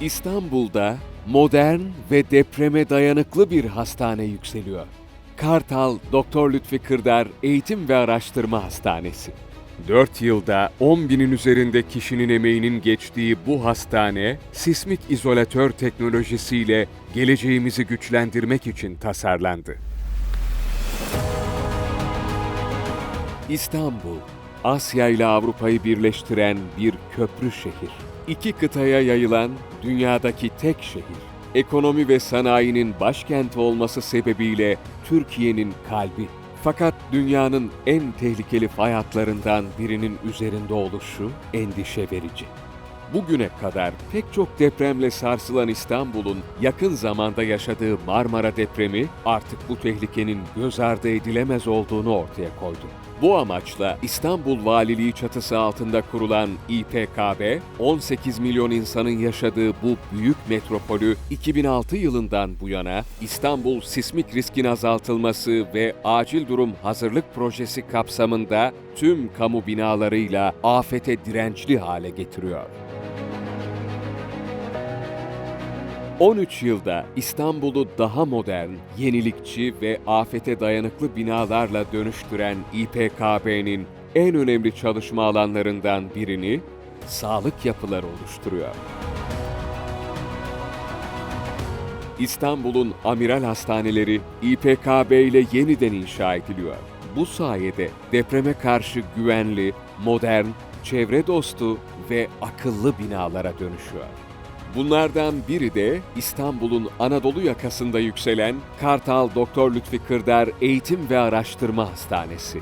İstanbul'da modern ve depreme dayanıklı bir hastane yükseliyor. Kartal Doktor Lütfi Kırdar Eğitim ve Araştırma Hastanesi. 4 yılda 10 binin üzerinde kişinin emeğinin geçtiği bu hastane, sismik izolatör teknolojisiyle geleceğimizi güçlendirmek için tasarlandı. İstanbul, Asya ile Avrupa'yı birleştiren bir köprü şehir. İki kıtaya yayılan dünyadaki tek şehir. Ekonomi ve sanayinin başkenti olması sebebiyle Türkiye'nin kalbi. Fakat dünyanın en tehlikeli fay hatlarından birinin üzerinde oluşu endişe verici. Bugüne kadar pek çok depremle sarsılan İstanbul'un yakın zamanda yaşadığı Marmara depremi artık bu tehlikenin göz ardı edilemez olduğunu ortaya koydu. Bu amaçla İstanbul Valiliği çatısı altında kurulan İPKB, 18 milyon insanın yaşadığı bu büyük metropolü 2006 yılından bu yana İstanbul sismik riskin azaltılması ve acil durum hazırlık projesi kapsamında tüm kamu binalarıyla afete dirençli hale getiriyor. 13 yılda İstanbul'u daha modern, yenilikçi ve afete dayanıklı binalarla dönüştüren İPKB'nin en önemli çalışma alanlarından birini sağlık yapıları oluşturuyor. İstanbul'un amiral hastaneleri İPKB ile yeniden inşa ediliyor. Bu sayede depreme karşı güvenli, modern, çevre dostu ve akıllı binalara dönüşüyor. Bunlardan biri de İstanbul'un Anadolu yakasında yükselen Kartal Doktor Lütfi Kırdar Eğitim ve Araştırma Hastanesi.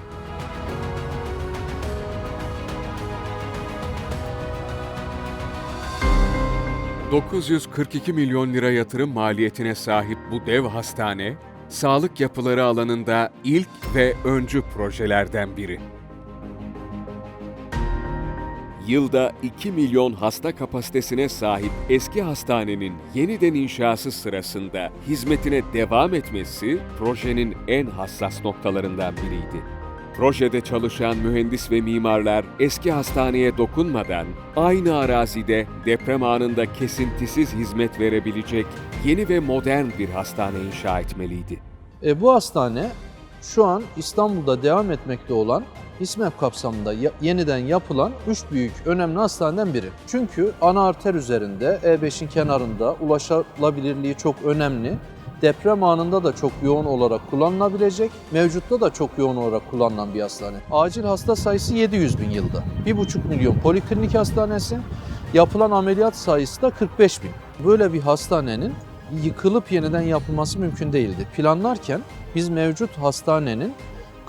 ...942 milyon lira yatırım maliyetine sahip bu dev hastane, sağlık yapıları alanında ilk ve öncü projelerden biri yılda 2 milyon hasta kapasitesine sahip eski hastanenin yeniden inşası sırasında hizmetine devam etmesi projenin en hassas noktalarından biriydi. Projede çalışan mühendis ve mimarlar eski hastaneye dokunmadan aynı arazide deprem anında kesintisiz hizmet verebilecek yeni ve modern bir hastane inşa etmeliydi. E, bu hastane şu an İstanbul'da devam etmekte olan İSMEP kapsamında ya- yeniden yapılan üç büyük önemli hastaneden biri. Çünkü ana arter üzerinde E5'in kenarında ulaşılabilirliği çok önemli. Deprem anında da çok yoğun olarak kullanılabilecek, mevcutta da çok yoğun olarak kullanılan bir hastane. Acil hasta sayısı 700 bin yılda. 1,5 milyon poliklinik hastanesi, yapılan ameliyat sayısı da 45 bin. Böyle bir hastanenin yıkılıp yeniden yapılması mümkün değildi. Planlarken biz mevcut hastanenin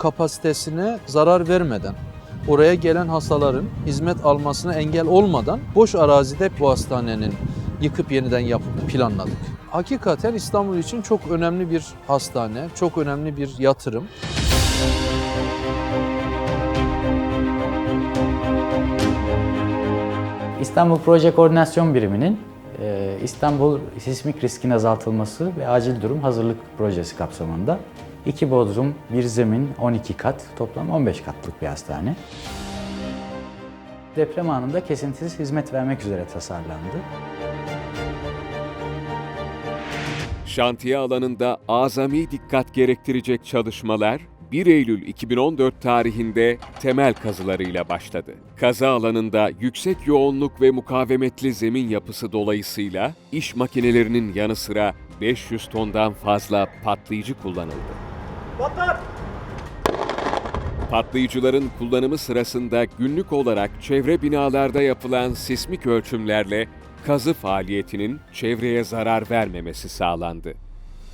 kapasitesine zarar vermeden, oraya gelen hastaların hizmet almasına engel olmadan boş arazide bu hastanenin yıkıp yeniden yapıp planladık. Hakikaten İstanbul için çok önemli bir hastane, çok önemli bir yatırım. İstanbul Proje Koordinasyon Biriminin e, İstanbul Sismik Riskin Azaltılması ve Acil Durum Hazırlık Projesi kapsamında 2 bodrum, 1 zemin, 12 kat, toplam 15 katlık bir hastane. Deprem anında kesintisiz hizmet vermek üzere tasarlandı. Şantiye alanında azami dikkat gerektirecek çalışmalar 1 Eylül 2014 tarihinde temel kazılarıyla başladı. Kazı alanında yüksek yoğunluk ve mukavemetli zemin yapısı dolayısıyla iş makinelerinin yanı sıra 500 tondan fazla patlayıcı kullanıldı. Patlayıcıların kullanımı sırasında günlük olarak çevre binalarda yapılan sismik ölçümlerle kazı faaliyetinin çevreye zarar vermemesi sağlandı.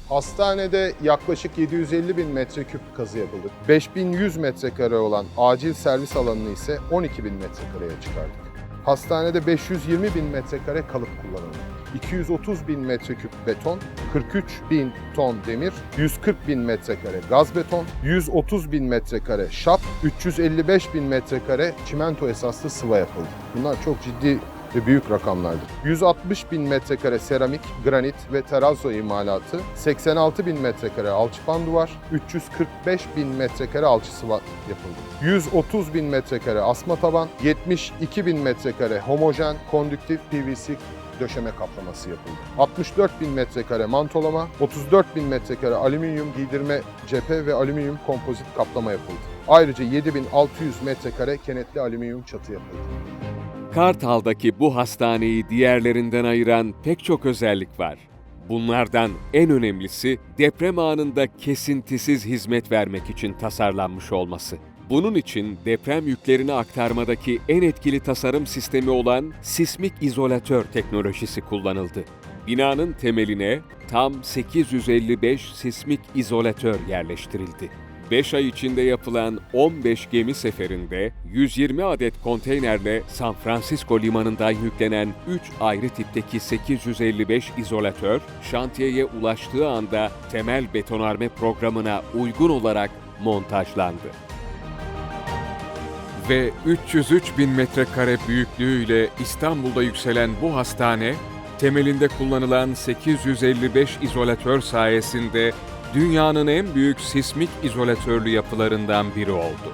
Hastanede yaklaşık 750 bin metreküp kazı yapıldı. 5100 metrekare olan acil servis alanını ise 12 bin metrekareye çıkardık. Hastanede 520 bin metrekare kalıp kullanıldı. 230 bin metreküp beton, 43 bin ton demir, 140 bin metrekare gaz beton, 130 bin metrekare şap, 355 bin metrekare çimento esaslı sıva yapıldı. Bunlar çok ciddi ve büyük rakamlardı. 160 bin metrekare seramik, granit ve terrazzo imalatı, 86 bin metrekare alçıpan duvar, 345 bin metrekare alçı sıva yapıldı. 130 bin metrekare asma taban, 72 bin metrekare homojen kondüktif PVC döşeme kaplaması yapıldı. 64 bin metrekare mantolama, 34 bin metrekare alüminyum giydirme cephe ve alüminyum kompozit kaplama yapıldı. Ayrıca 7600 metrekare kenetli alüminyum çatı yapıldı. Kartal'daki bu hastaneyi diğerlerinden ayıran pek çok özellik var. Bunlardan en önemlisi deprem anında kesintisiz hizmet vermek için tasarlanmış olması. Bunun için deprem yüklerini aktarmadaki en etkili tasarım sistemi olan sismik izolatör teknolojisi kullanıldı. Binanın temeline tam 855 sismik izolatör yerleştirildi. 5 ay içinde yapılan 15 gemi seferinde 120 adet konteynerle San Francisco limanından yüklenen 3 ayrı tipteki 855 izolatör, şantiyeye ulaştığı anda temel betonarme programına uygun olarak montajlandı. Ve 303 bin metrekare büyüklüğüyle İstanbul'da yükselen bu hastane, temelinde kullanılan 855 izolatör sayesinde dünyanın en büyük sismik izolatörlü yapılarından biri oldu.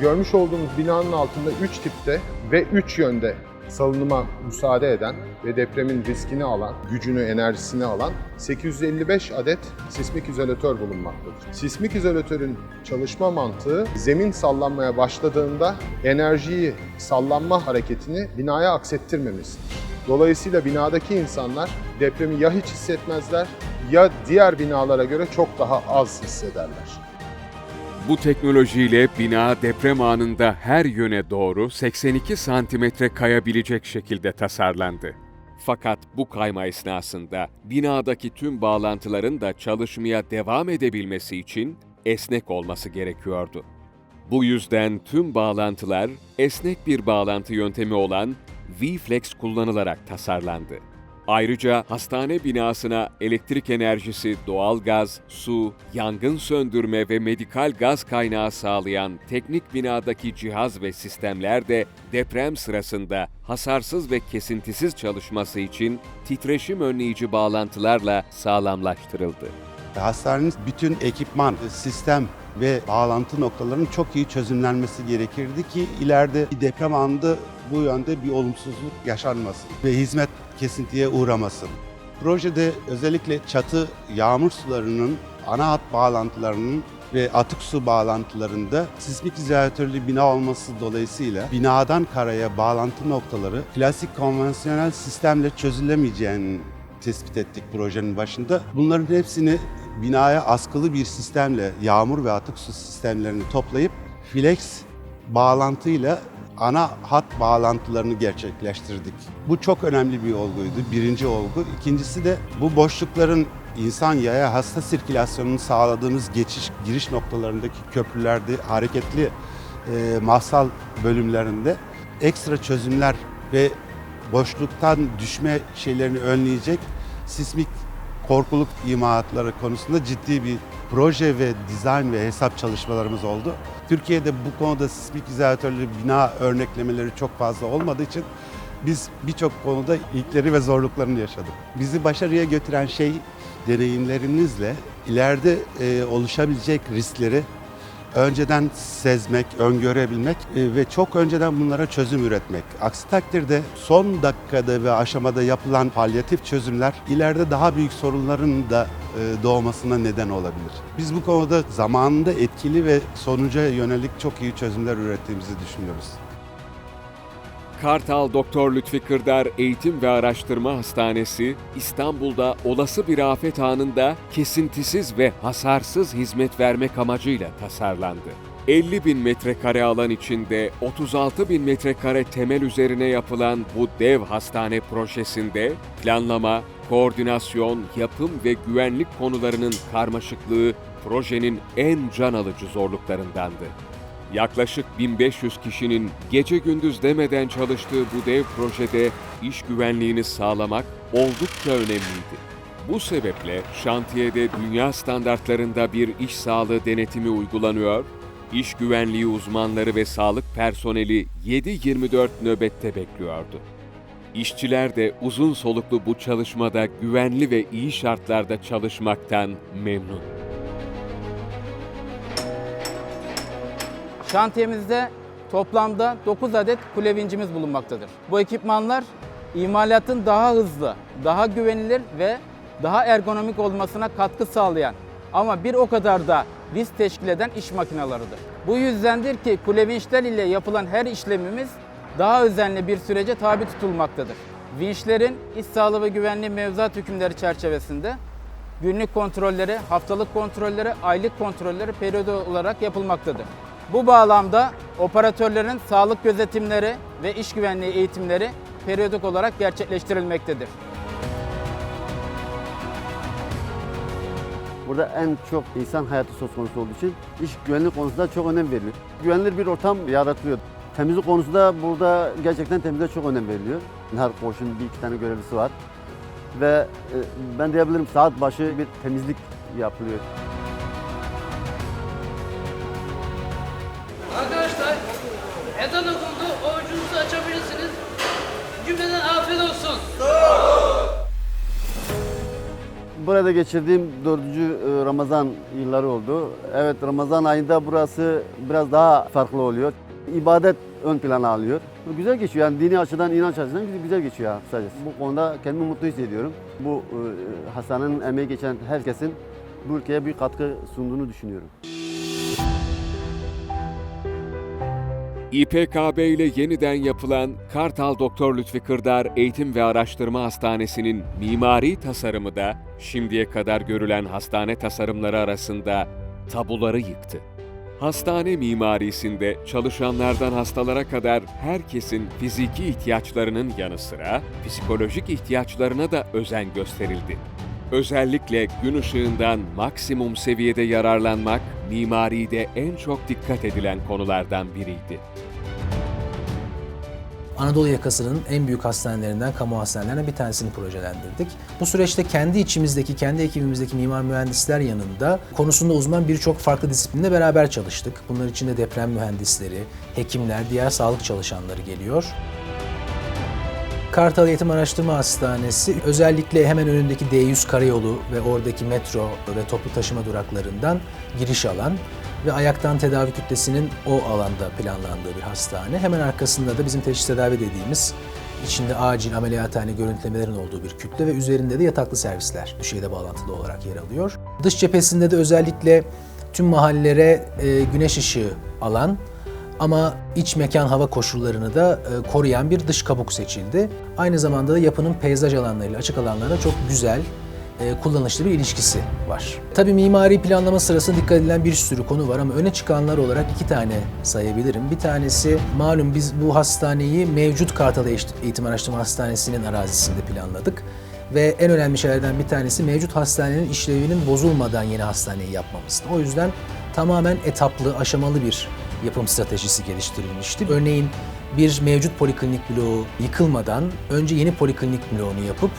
Görmüş olduğumuz binanın altında 3 tipte ve 3 yönde salınıma müsaade eden ve depremin riskini alan, gücünü, enerjisini alan 855 adet sismik izolatör bulunmaktadır. Sismik izolatörün çalışma mantığı zemin sallanmaya başladığında enerjiyi, sallanma hareketini binaya aksettirmemesidir. Dolayısıyla binadaki insanlar depremi ya hiç hissetmezler ya diğer binalara göre çok daha az hissederler. Bu teknolojiyle bina deprem anında her yöne doğru 82 santimetre kayabilecek şekilde tasarlandı. Fakat bu kayma esnasında binadaki tüm bağlantıların da çalışmaya devam edebilmesi için esnek olması gerekiyordu. Bu yüzden tüm bağlantılar esnek bir bağlantı yöntemi olan V-Flex kullanılarak tasarlandı. Ayrıca hastane binasına elektrik enerjisi, doğalgaz, su, yangın söndürme ve medikal gaz kaynağı sağlayan teknik binadaki cihaz ve sistemler de deprem sırasında hasarsız ve kesintisiz çalışması için titreşim önleyici bağlantılarla sağlamlaştırıldı. Hastanenin bütün ekipman, sistem ve bağlantı noktalarının çok iyi çözümlenmesi gerekirdi ki ileride bir deprem anında bu yönde bir olumsuzluk yaşanmasın ve hizmet kesintiye uğramasın. Projede özellikle çatı yağmur sularının ana hat bağlantılarının ve atık su bağlantılarında sismik izolatörlü bina olması dolayısıyla binadan karaya bağlantı noktaları klasik konvansiyonel sistemle çözülemeyeceğini tespit ettik projenin başında. Bunların hepsini binaya askılı bir sistemle yağmur ve atık su sistemlerini toplayıp flex bağlantıyla ana hat bağlantılarını gerçekleştirdik. Bu çok önemli bir olguydu. Birinci olgu. İkincisi de bu boşlukların insan yaya hasta sirkülasyonunu sağladığımız geçiş giriş noktalarındaki köprülerde hareketli e, mahsal bölümlerinde ekstra çözümler ve boşluktan düşme şeylerini önleyecek sismik korkuluk imalatları konusunda ciddi bir proje ve dizayn ve hesap çalışmalarımız oldu. Türkiye'de bu konuda sismik izolatörlü bina örneklemeleri çok fazla olmadığı için biz birçok konuda ilkleri ve zorluklarını yaşadık. Bizi başarıya götüren şey deneyimlerimizle ileride e, oluşabilecek riskleri önceden sezmek, öngörebilmek e, ve çok önceden bunlara çözüm üretmek. Aksi takdirde son dakikada ve aşamada yapılan palyatif çözümler ileride daha büyük sorunların da e, doğmasına neden olabilir. Biz bu konuda zamanında etkili ve sonuca yönelik çok iyi çözümler ürettiğimizi düşünüyoruz. Kartal Doktor Lütfi Kırdar Eğitim ve Araştırma Hastanesi, İstanbul'da olası bir afet anında kesintisiz ve hasarsız hizmet vermek amacıyla tasarlandı. 50 bin metrekare alan içinde 36 bin metrekare temel üzerine yapılan bu dev hastane projesinde planlama, koordinasyon, yapım ve güvenlik konularının karmaşıklığı projenin en can alıcı zorluklarındandı. Yaklaşık 1500 kişinin gece gündüz demeden çalıştığı bu dev projede iş güvenliğini sağlamak oldukça önemliydi. Bu sebeple şantiyede dünya standartlarında bir iş sağlığı denetimi uygulanıyor, iş güvenliği uzmanları ve sağlık personeli 7-24 nöbette bekliyordu. İşçiler de uzun soluklu bu çalışmada güvenli ve iyi şartlarda çalışmaktan memnun. Şantiyemizde toplamda 9 adet kule vincimiz bulunmaktadır. Bu ekipmanlar imalatın daha hızlı, daha güvenilir ve daha ergonomik olmasına katkı sağlayan ama bir o kadar da risk teşkil eden iş makinalarıdır. Bu yüzdendir ki kule vinçler ile yapılan her işlemimiz daha özenli bir sürece tabi tutulmaktadır. Vinçlerin iş sağlığı ve güvenliği mevzuat hükümleri çerçevesinde günlük kontrolleri, haftalık kontrolleri, aylık kontrolleri periyodu olarak yapılmaktadır. Bu bağlamda operatörlerin sağlık gözetimleri ve iş güvenliği eğitimleri periyodik olarak gerçekleştirilmektedir. Burada en çok insan hayatı söz konusu olduğu için iş güvenlik konusunda çok önem veriliyor. Güvenilir bir ortam yaratılıyor. Temizlik konusunda burada gerçekten temizliğe çok önem veriliyor. Her koğuşun bir iki tane görevlisi var. Ve e, ben diyebilirim saat başı bir temizlik yapılıyor. Ezan okundu. Orucunuzu açabilirsiniz. Cümleden afiyet olsun. Burada geçirdiğim dördüncü e, Ramazan yılları oldu. Evet Ramazan ayında burası biraz daha farklı oluyor. İbadet ön plana alıyor. Güzel geçiyor yani dini açıdan, inanç açıdan güzel- geçiyor ya kısacası. Bu konuda kendimi mutlu hissediyorum. Bu e, hastanenin emeği geçen herkesin bu ülkeye bir katkı sunduğunu düşünüyorum. İPKB ile yeniden yapılan Kartal Doktor Lütfi Kırdar Eğitim ve Araştırma Hastanesi'nin mimari tasarımı da şimdiye kadar görülen hastane tasarımları arasında tabuları yıktı. Hastane mimarisinde çalışanlardan hastalara kadar herkesin fiziki ihtiyaçlarının yanı sıra psikolojik ihtiyaçlarına da özen gösterildi. Özellikle gün ışığından maksimum seviyede yararlanmak mimaride en çok dikkat edilen konulardan biriydi. Anadolu yakasının en büyük hastanelerinden, kamu hastanelerinden bir tanesini projelendirdik. Bu süreçte kendi içimizdeki, kendi ekibimizdeki mimar mühendisler yanında konusunda uzman birçok farklı disiplinle beraber çalıştık. Bunlar içinde deprem mühendisleri, hekimler, diğer sağlık çalışanları geliyor. Kartal Eğitim Araştırma Hastanesi özellikle hemen önündeki D100 karayolu ve oradaki metro ve toplu taşıma duraklarından giriş alan ve ayaktan tedavi kütlesinin o alanda planlandığı bir hastane. Hemen arkasında da bizim teşhis tedavi dediğimiz içinde acil ameliyathane görüntülemelerin olduğu bir kütle ve üzerinde de yataklı servisler düşeyde bağlantılı olarak yer alıyor. Dış cephesinde de özellikle tüm mahallelere e, güneş ışığı alan ama iç mekan hava koşullarını da e, koruyan bir dış kabuk seçildi. Aynı zamanda da yapının peyzaj alanlarıyla açık alanlarına çok güzel, kullanışlı bir ilişkisi var. Tabii mimari planlama sırasında dikkat edilen bir sürü konu var ama öne çıkanlar olarak iki tane sayabilirim. Bir tanesi malum biz bu hastaneyi mevcut Kartal Eğitim Araştırma Hastanesi'nin arazisinde planladık. Ve en önemli şeylerden bir tanesi mevcut hastanenin işlevinin bozulmadan yeni hastaneyi yapmamızdı. O yüzden tamamen etaplı, aşamalı bir yapım stratejisi geliştirilmişti. Örneğin bir mevcut poliklinik bloğu yıkılmadan önce yeni poliklinik bloğunu yapıp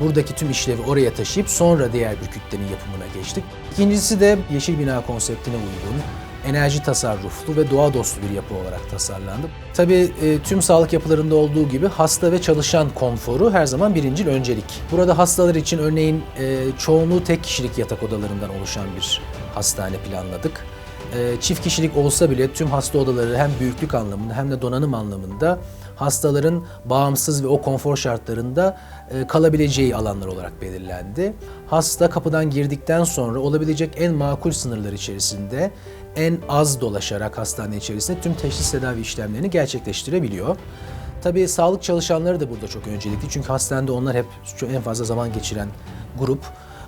buradaki tüm işlevi oraya taşıyıp sonra diğer bir kütlenin yapımına geçtik. İkincisi de yeşil bina konseptine uygun, enerji tasarruflu ve doğa dostu bir yapı olarak tasarlandı. Tabii e, tüm sağlık yapılarında olduğu gibi hasta ve çalışan konforu her zaman birincil öncelik. Burada hastalar için örneğin e, çoğunluğu tek kişilik yatak odalarından oluşan bir hastane planladık. E, çift kişilik olsa bile tüm hasta odaları hem büyüklük anlamında hem de donanım anlamında hastaların bağımsız ve o konfor şartlarında e, kalabileceği alanlar olarak belirlendi. Hasta kapıdan girdikten sonra olabilecek en makul sınırlar içerisinde en az dolaşarak hastane içerisinde tüm teşhis tedavi işlemlerini gerçekleştirebiliyor. Tabii sağlık çalışanları da burada çok öncelikli çünkü hastanede onlar hep en fazla zaman geçiren grup.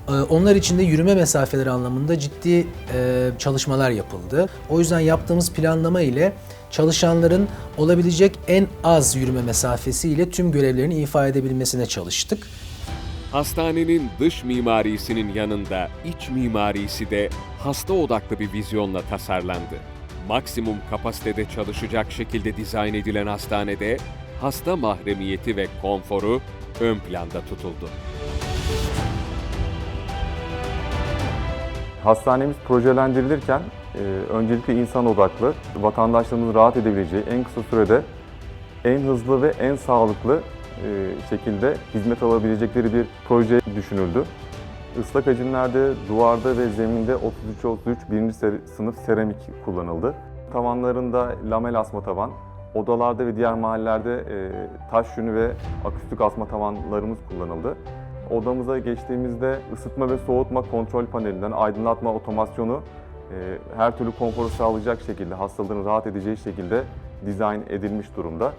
Ee, Onlar için de yürüme mesafeleri anlamında ciddi e, çalışmalar yapıldı. O yüzden yaptığımız planlama ile çalışanların olabilecek en az yürüme mesafesiyle tüm görevlerini ifa edebilmesine çalıştık. Hastanenin dış mimarisinin yanında iç mimarisi de hasta odaklı bir vizyonla tasarlandı. Maksimum kapasitede çalışacak şekilde dizayn edilen hastanede hasta mahremiyeti ve konforu ön planda tutuldu. Hastanemiz projelendirilirken öncelikle insan odaklı, vatandaşlarımızın rahat edebileceği en kısa sürede en hızlı ve en sağlıklı e, şekilde hizmet alabilecekleri bir proje düşünüldü. Islak hacimlerde duvarda ve zeminde 33-33 birinci sınıf seramik kullanıldı. tavanlarında lamel asma tavan, odalarda ve diğer mahallelerde e, taş yünü ve akustik asma tavanlarımız kullanıldı. Odamıza geçtiğimizde ısıtma ve soğutma kontrol panelinden aydınlatma otomasyonu her türlü konforu sağlayacak şekilde, hastaların rahat edeceği şekilde dizayn edilmiş durumda.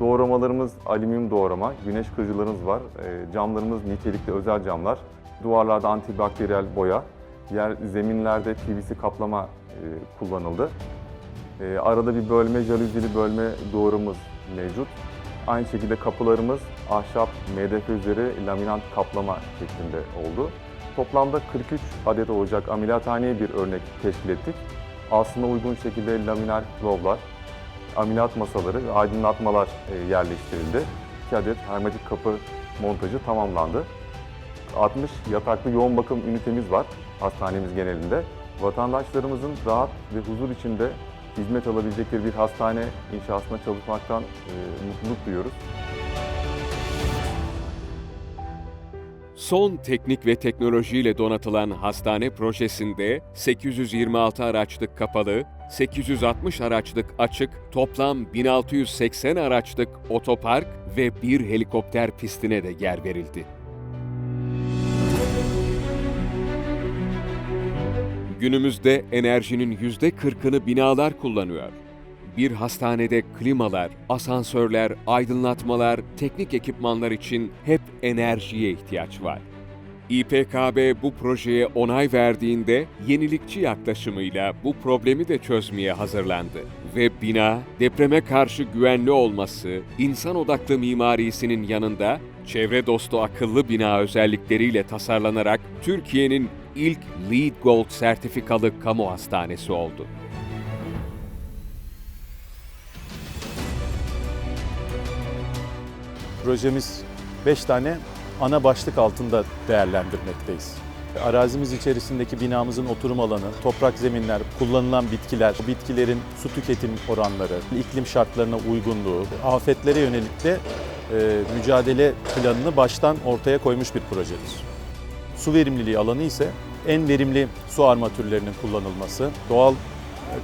Doğramalarımız alüminyum doğrama, güneş kırıcılarımız var, e, camlarımız nitelikli özel camlar, duvarlarda antibakteriyel boya, yer zeminlerde PVC kaplama e, kullanıldı. E, arada bir bölme, jalüzili bölme doğrumuz mevcut. Aynı şekilde kapılarımız ahşap MDF üzeri laminant kaplama şeklinde oldu. Toplamda 43 adet olacak ameliyathaneye bir örnek teşkil ettik. Aslında uygun şekilde laminal klovlar, ameliyat masaları ve aydınlatmalar e, yerleştirildi. 2 adet hermetik kapı montajı tamamlandı. 60 yataklı yoğun bakım ünitemiz var hastanemiz genelinde. Vatandaşlarımızın rahat ve huzur içinde hizmet alabilecekleri bir hastane inşasına çalışmaktan e, mutluluk duyuyoruz. Son teknik ve teknolojiyle donatılan hastane projesinde 826 araçlık kapalı, 860 araçlık açık, toplam 1680 araçlık otopark ve bir helikopter pistine de yer verildi. Günümüzde enerjinin %40'ını binalar kullanıyor. Bir hastanede klimalar, asansörler, aydınlatmalar, teknik ekipmanlar için hep enerjiye ihtiyaç var. İPKB bu projeye onay verdiğinde yenilikçi yaklaşımıyla bu problemi de çözmeye hazırlandı. Ve bina depreme karşı güvenli olması, insan odaklı mimarisinin yanında çevre dostu akıllı bina özellikleriyle tasarlanarak Türkiye'nin ilk LEED Gold sertifikalı kamu hastanesi oldu. Projemiz 5 tane ana başlık altında değerlendirmekteyiz. Arazimiz içerisindeki binamızın oturum alanı, toprak zeminler, kullanılan bitkiler, bitkilerin su tüketim oranları, iklim şartlarına uygunluğu, afetlere yönelik de e, mücadele planını baştan ortaya koymuş bir projedir. Su verimliliği alanı ise en verimli su armatürlerinin kullanılması, doğal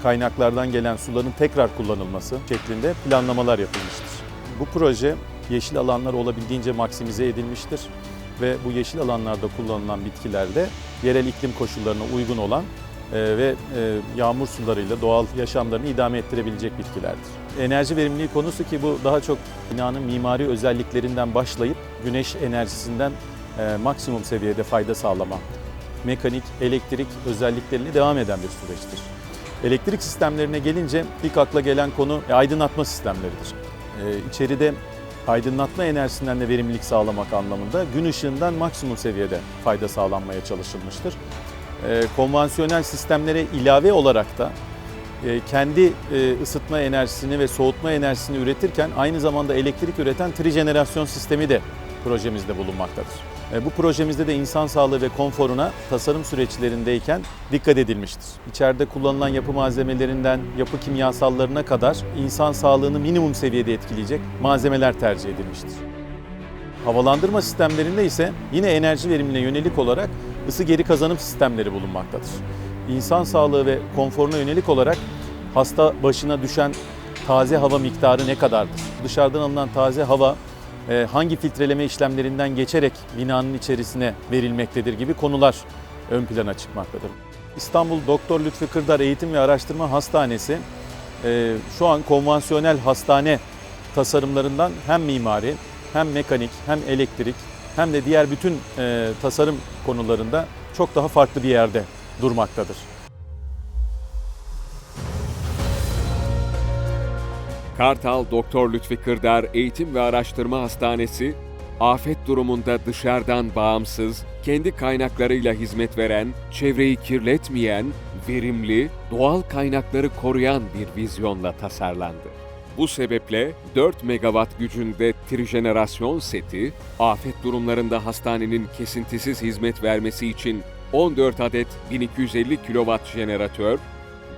kaynaklardan gelen suların tekrar kullanılması şeklinde planlamalar yapılmıştır. Bu proje yeşil alanlar olabildiğince maksimize edilmiştir ve bu yeşil alanlarda kullanılan bitkilerde yerel iklim koşullarına uygun olan e, ve e, yağmur sularıyla doğal yaşamlarını idame ettirebilecek bitkilerdir. Enerji verimliliği konusu ki bu daha çok binanın mimari özelliklerinden başlayıp güneş enerjisinden e, maksimum seviyede fayda sağlama, mekanik, elektrik özelliklerini devam eden bir süreçtir. Elektrik sistemlerine gelince ilk akla gelen konu aydınlatma sistemleridir. İçeride aydınlatma enerjisinden de verimlilik sağlamak anlamında gün ışığından maksimum seviyede fayda sağlanmaya çalışılmıştır. E, konvansiyonel sistemlere ilave olarak da e, kendi e, ısıtma enerjisini ve soğutma enerjisini üretirken aynı zamanda elektrik üreten trijenerasyon sistemi de projemizde bulunmaktadır. E, Bu projemizde de insan sağlığı ve konforuna tasarım süreçlerindeyken dikkat edilmiştir. İçeride kullanılan yapı malzemelerinden yapı kimyasallarına kadar insan sağlığını minimum seviyede etkileyecek malzemeler tercih edilmiştir. Havalandırma sistemlerinde ise yine enerji verimine yönelik olarak ısı geri kazanım sistemleri bulunmaktadır. İnsan sağlığı ve konforuna yönelik olarak hasta başına düşen taze hava miktarı ne kadardır? Dışarıdan alınan taze hava hangi filtreleme işlemlerinden geçerek binanın içerisine verilmektedir gibi konular ön plana çıkmaktadır. İstanbul Doktor Lütfi Kırdar Eğitim ve Araştırma Hastanesi e, şu an konvansiyonel hastane tasarımlarından hem mimari hem mekanik hem elektrik hem de diğer bütün e, tasarım konularında çok daha farklı bir yerde durmaktadır. Kartal Doktor Lütfi Kırdar Eğitim ve Araştırma Hastanesi, afet durumunda dışarıdan bağımsız, kendi kaynaklarıyla hizmet veren, çevreyi kirletmeyen, verimli, doğal kaynakları koruyan bir vizyonla tasarlandı. Bu sebeple 4 megawatt gücünde trijenerasyon seti, afet durumlarında hastanenin kesintisiz hizmet vermesi için 14 adet 1250 kW jeneratör,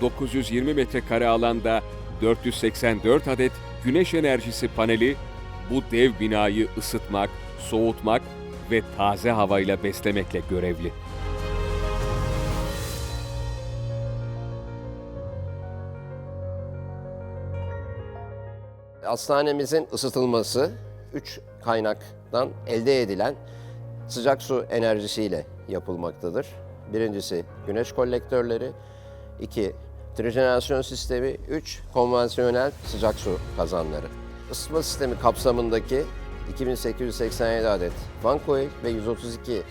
920 metrekare alanda 484 adet güneş enerjisi paneli bu dev binayı ısıtmak, soğutmak ve taze havayla beslemekle görevli. Hastanemizin ısıtılması 3 kaynaktan elde edilen sıcak su enerjisiyle yapılmaktadır. Birincisi güneş kolektörleri, 2 trijenerasyon sistemi, 3 konvansiyonel sıcak su kazanları. Isıtma sistemi kapsamındaki 2887 adet fan coil ve 132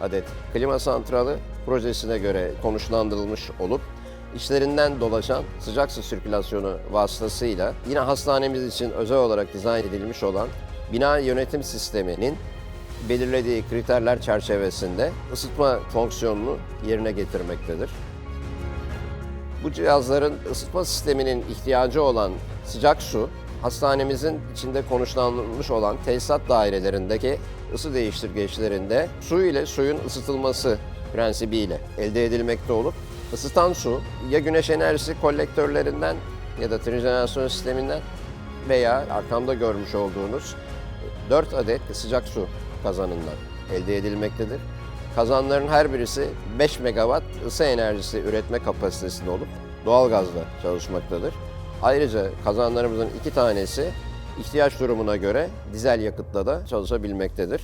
adet klima santralı projesine göre konuşlandırılmış olup içlerinden dolaşan sıcak su sirkülasyonu vasıtasıyla yine hastanemiz için özel olarak dizayn edilmiş olan bina yönetim sisteminin belirlediği kriterler çerçevesinde ısıtma fonksiyonunu yerine getirmektedir. Bu cihazların ısıtma sisteminin ihtiyacı olan sıcak su, hastanemizin içinde konuşlanmış olan tesisat dairelerindeki ısı değiştirgeçlerinde su ile suyun ısıtılması prensibiyle elde edilmekte olup ısıtan su ya güneş enerjisi kolektörlerinden ya da trijenerasyon sisteminden veya arkamda görmüş olduğunuz 4 adet sıcak su kazanından elde edilmektedir. Kazanların her birisi 5 megawatt ısı enerjisi üretme kapasitesinde olup doğalgazla çalışmaktadır. Ayrıca kazanlarımızın iki tanesi ihtiyaç durumuna göre dizel yakıtla da çalışabilmektedir.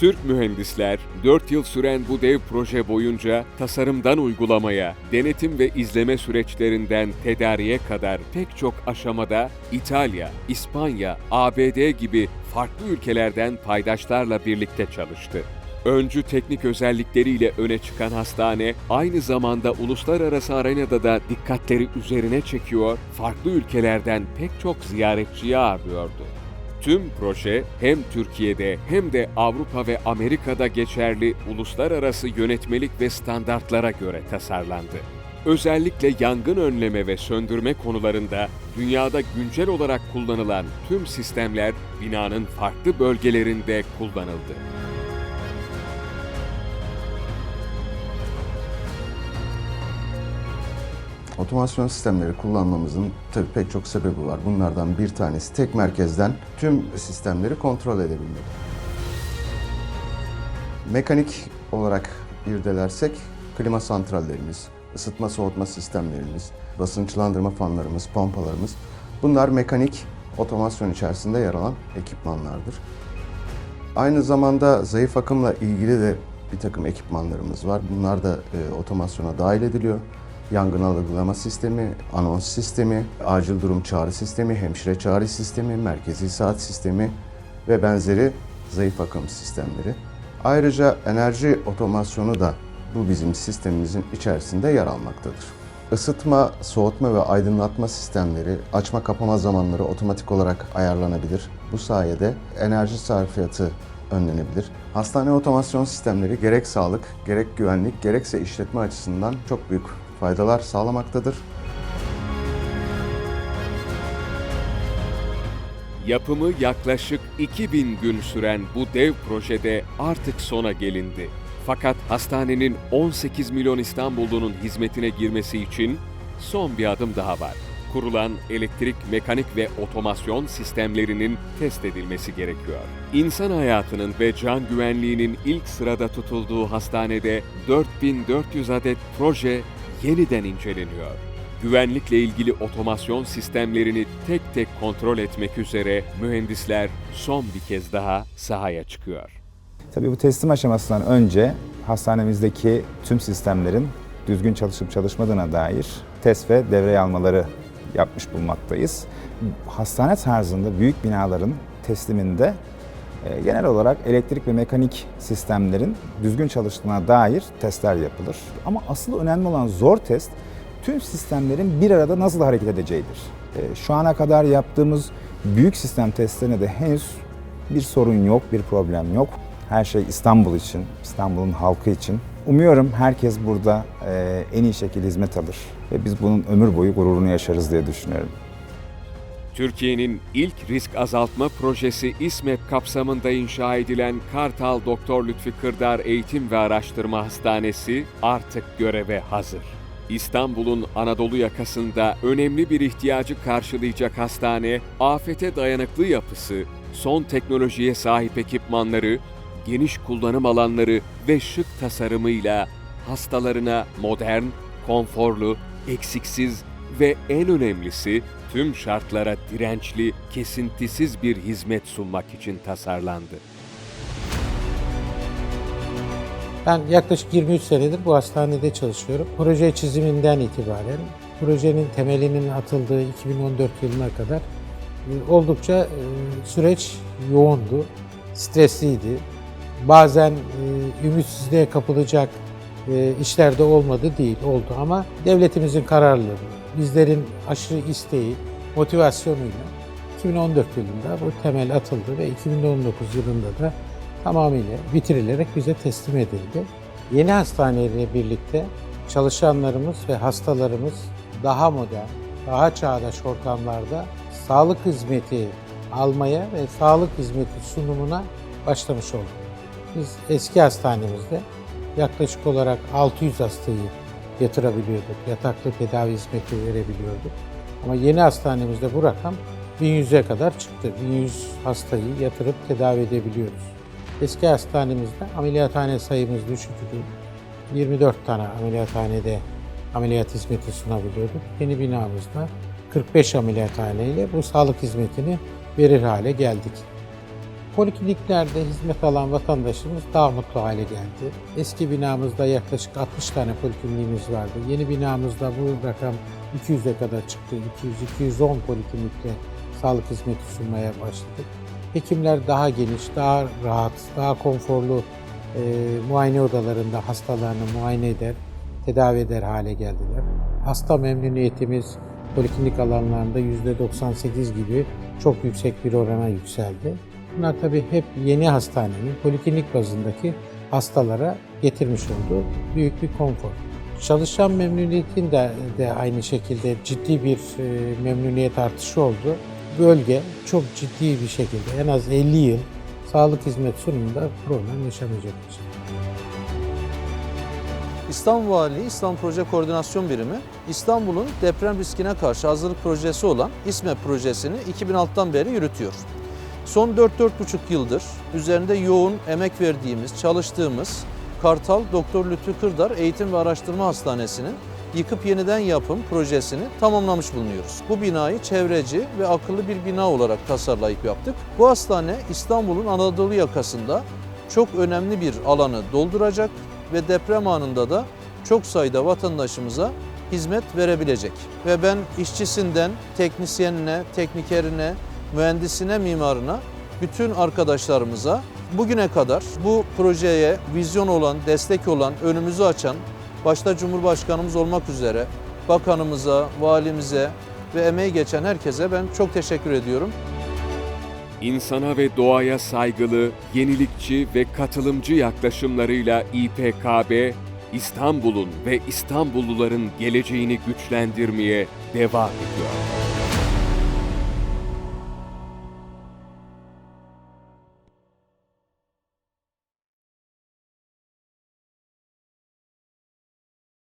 Türk mühendisler 4 yıl süren bu dev proje boyunca tasarımdan uygulamaya, denetim ve izleme süreçlerinden tedariye kadar pek çok aşamada İtalya, İspanya, ABD gibi farklı ülkelerden paydaşlarla birlikte çalıştı. Öncü teknik özellikleriyle öne çıkan hastane aynı zamanda uluslararası arenada da dikkatleri üzerine çekiyor, farklı ülkelerden pek çok ziyaretçiyi ağırlıyordu. Tüm proje hem Türkiye'de hem de Avrupa ve Amerika'da geçerli uluslararası yönetmelik ve standartlara göre tasarlandı. Özellikle yangın önleme ve söndürme konularında dünyada güncel olarak kullanılan tüm sistemler binanın farklı bölgelerinde kullanıldı. Otomasyon sistemleri kullanmamızın tabii pek çok sebebi var. Bunlardan bir tanesi tek merkezden tüm sistemleri kontrol edebilmek. Mekanik olarak irdelersek klima santrallerimiz, ısıtma soğutma sistemlerimiz, basınçlandırma fanlarımız, pompalarımız bunlar mekanik otomasyon içerisinde yer alan ekipmanlardır. Aynı zamanda zayıf akımla ilgili de bir takım ekipmanlarımız var. Bunlar da e, otomasyona dahil ediliyor. Yangın algılama sistemi, anons sistemi, acil durum çağrı sistemi, hemşire çağrı sistemi, merkezi saat sistemi ve benzeri zayıf akım sistemleri. Ayrıca enerji otomasyonu da bu bizim sistemimizin içerisinde yer almaktadır. Isıtma, soğutma ve aydınlatma sistemleri, açma kapama zamanları otomatik olarak ayarlanabilir. Bu sayede enerji sarfiyatı önlenebilir. Hastane otomasyon sistemleri gerek sağlık, gerek güvenlik, gerekse işletme açısından çok büyük faydalar sağlamaktadır. Yapımı yaklaşık 2000 gün süren bu dev projede artık sona gelindi. Fakat hastanenin 18 milyon İstanbullunun hizmetine girmesi için son bir adım daha var. Kurulan elektrik, mekanik ve otomasyon sistemlerinin test edilmesi gerekiyor. İnsan hayatının ve can güvenliğinin ilk sırada tutulduğu hastanede 4400 adet proje yeniden inceleniyor. Güvenlikle ilgili otomasyon sistemlerini tek tek kontrol etmek üzere mühendisler son bir kez daha sahaya çıkıyor. Tabii bu teslim aşamasından önce hastanemizdeki tüm sistemlerin düzgün çalışıp çalışmadığına dair test ve devreye almaları yapmış bulmaktayız. Hastane tarzında büyük binaların tesliminde genel olarak elektrik ve mekanik sistemlerin düzgün çalıştığına dair testler yapılır. Ama asıl önemli olan zor test tüm sistemlerin bir arada nasıl hareket edeceğidir. E, Şu ana kadar yaptığımız büyük sistem testlerine de henüz bir sorun yok, bir problem yok. Her şey İstanbul için, İstanbul'un halkı için. Umuyorum herkes burada e, en iyi şekilde hizmet alır ve biz bunun ömür boyu gururunu yaşarız diye düşünüyorum. Türkiye'nin ilk risk azaltma projesi İSMEP kapsamında inşa edilen Kartal Doktor Lütfi Kırdar Eğitim ve Araştırma Hastanesi artık göreve hazır. İstanbul'un Anadolu yakasında önemli bir ihtiyacı karşılayacak hastane, afete dayanıklı yapısı, son teknolojiye sahip ekipmanları, geniş kullanım alanları ve şık tasarımıyla hastalarına modern, konforlu, eksiksiz ve en önemlisi tüm şartlara dirençli, kesintisiz bir hizmet sunmak için tasarlandı. Ben yaklaşık 23 senedir bu hastanede çalışıyorum. Proje çiziminden itibaren projenin temelinin atıldığı 2014 yılına kadar e, oldukça e, süreç yoğundu, stresliydi. Bazen e, ümitsizliğe kapılacak işler de olmadı değil, oldu ama devletimizin kararlılığı, bizlerin aşırı isteği, motivasyonuyla 2014 yılında bu temel atıldı ve 2019 yılında da tamamıyla bitirilerek bize teslim edildi. Yeni hastaneyle birlikte çalışanlarımız ve hastalarımız daha modern, daha çağdaş ortamlarda sağlık hizmeti almaya ve sağlık hizmeti sunumuna başlamış olduk. Biz eski hastanemizde yaklaşık olarak 600 hastayı yatırabiliyorduk, yataklı tedavi hizmeti verebiliyorduk. Ama yeni hastanemizde bu rakam 1100'e kadar çıktı. 1100 hastayı yatırıp tedavi edebiliyoruz. Eski hastanemizde ameliyathane sayımız düşüktü. 24 tane ameliyathanede ameliyat hizmeti sunabiliyorduk. Yeni binamızda 45 ameliyathane ile bu sağlık hizmetini verir hale geldik. Polikliniklerde hizmet alan vatandaşımız daha mutlu hale geldi. Eski binamızda yaklaşık 60 tane polikliniğimiz vardı. Yeni binamızda bu rakam 200'e kadar çıktı. 200-210 poliklinikle sağlık hizmeti sunmaya başladık. Hekimler daha geniş, daha rahat, daha konforlu e, muayene odalarında hastalarını muayene eder, tedavi eder hale geldiler. Hasta memnuniyetimiz poliklinik alanlarında %98 gibi çok yüksek bir orana yükseldi. Bunlar tabii hep yeni hastanenin poliklinik bazındaki hastalara getirmiş olduğu büyük bir konfor. Çalışan memnuniyetin de, de aynı şekilde ciddi bir e, memnuniyet artışı oldu. Bölge çok ciddi bir şekilde en az 50 yıl sağlık hizmet sunumunda problem yaşamayacaktır. İstanbul Valiliği İslam Proje Koordinasyon Birimi, İstanbul'un deprem riskine karşı hazırlık projesi olan İSME projesini 2006'dan beri yürütüyor. Son 4-4,5 yıldır üzerinde yoğun emek verdiğimiz, çalıştığımız Kartal Doktor Lütfü Kırdar Eğitim ve Araştırma Hastanesi'nin yıkıp yeniden yapım projesini tamamlamış bulunuyoruz. Bu binayı çevreci ve akıllı bir bina olarak tasarlayıp yaptık. Bu hastane İstanbul'un Anadolu yakasında çok önemli bir alanı dolduracak ve deprem anında da çok sayıda vatandaşımıza hizmet verebilecek. Ve ben işçisinden teknisyenine, teknikerine, mühendisine, mimarına, bütün arkadaşlarımıza bugüne kadar bu projeye vizyon olan, destek olan, önümüzü açan, başta Cumhurbaşkanımız olmak üzere bakanımıza, valimize ve emeği geçen herkese ben çok teşekkür ediyorum. İnsana ve doğaya saygılı, yenilikçi ve katılımcı yaklaşımlarıyla İPKB, İstanbul'un ve İstanbulluların geleceğini güçlendirmeye devam ediyor.